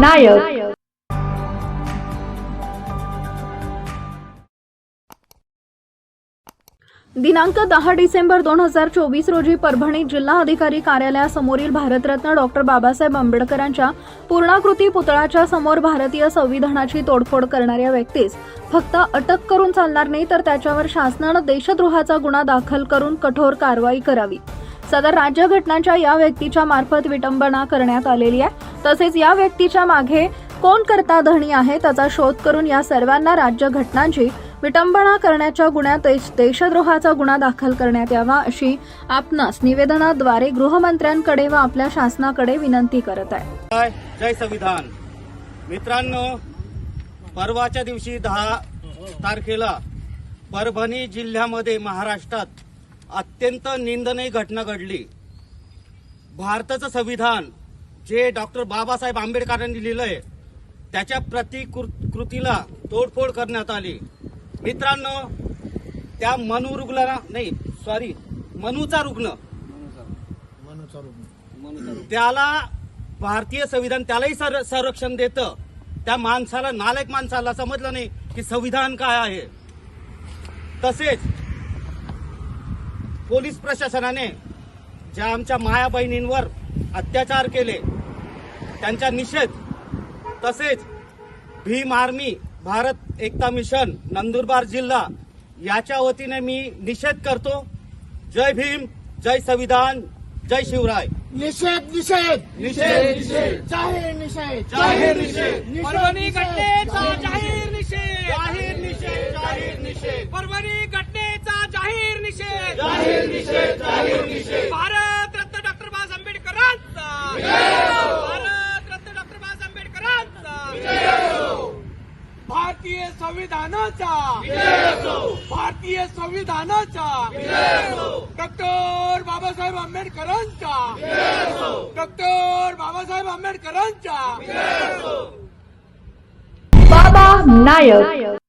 नायक. दिनांक दहा डिसेंबर दोन हजार चोवीस रोजी परभणी जिल्हा अधिकारी कार्यालयासमोरील भारतरत्न डॉक्टर बाबासाहेब आंबेडकरांच्या पूर्णाकृती पुतळ्याच्या समोर भारतीय संविधानाची तोडफोड करणाऱ्या व्यक्तीस फक्त अटक करून चालणार नाही तर त्याच्यावर शासनानं देशद्रोहाचा गुन्हा दाखल करून कठोर कारवाई करावी. सदर राज्यघटनांच्या या व्यक्तीच्या मार्फत विटंबना करण्यात आलेली आहे. तसेच या व्यक्तीच्या मागे कोण करता धणी आहे त्याचा शोध करून या सर्वांना राज्यघटनांची विटंबना करण्याच्या गुन्ह्यात देशद्रोहाचा गुन्हा दाखल करण्यात यावा अशी आपणास निवेदनाद्वारे गृहमंत्र्यांकडे व आपल्या शासनाकडे विनंती करत आहे. जय संविधान. मित्रांनो परवाच्या दिवशी दहा तारखेला परभणी जिल्ह्यामध्ये महाराष्ट्रात अत्यंत निंदनीय घटना घडली. भारताचं संविधान जे डॉक्टर बाबासाहेब आंबेडकरांनी लिहिलंय त्याच्या प्रतिकृतीला तोडफोड करण्यात आली. मित्रांनो त्या मनु रुग्णाला नाही सॉरी मनूचा रुग्ण. त्याला भारतीय संविधान त्यालाही सर- संरक्षण देतं. त्या माणसाला नालायक माणसाला समजलं नाही की संविधान काय आहे. तसेच पोलीस प्रशासनाने ज्या आमच्या माया बहिणींवर अत्याचार केले त्यांचा निषेध तसेच भीम आर्मी भारत एकता मिशन नंदुरबार जिल्हा याच्या वतीने मी निषेध करतो. जय भीम जय संविधान जय शिवराय. निषेध निषेध. निषेध निषेध. जाहीर निषेध. जाहीर निषेध. परभणी घटनेचा जाहीर निषेध जाहीर निषेध जाहीर निषेध परभणी घटनेचा जाहीर निषेध जाहीर निषेध जाहीर निषेध भारत रत्न डॉक्टर बाबासाहेब आंबेडकरांचा. भारत रत्न डॉक्टर बाबासाहेब आंबेडकरांचा. भारतीय संविधानाचा. भारतीय संविधानाचा. डॉक्टर बाबासाहेब आंबेडकरांचा. डॉक्टर बाबासाहेब आंबेडकरांचा. बाबा नायक.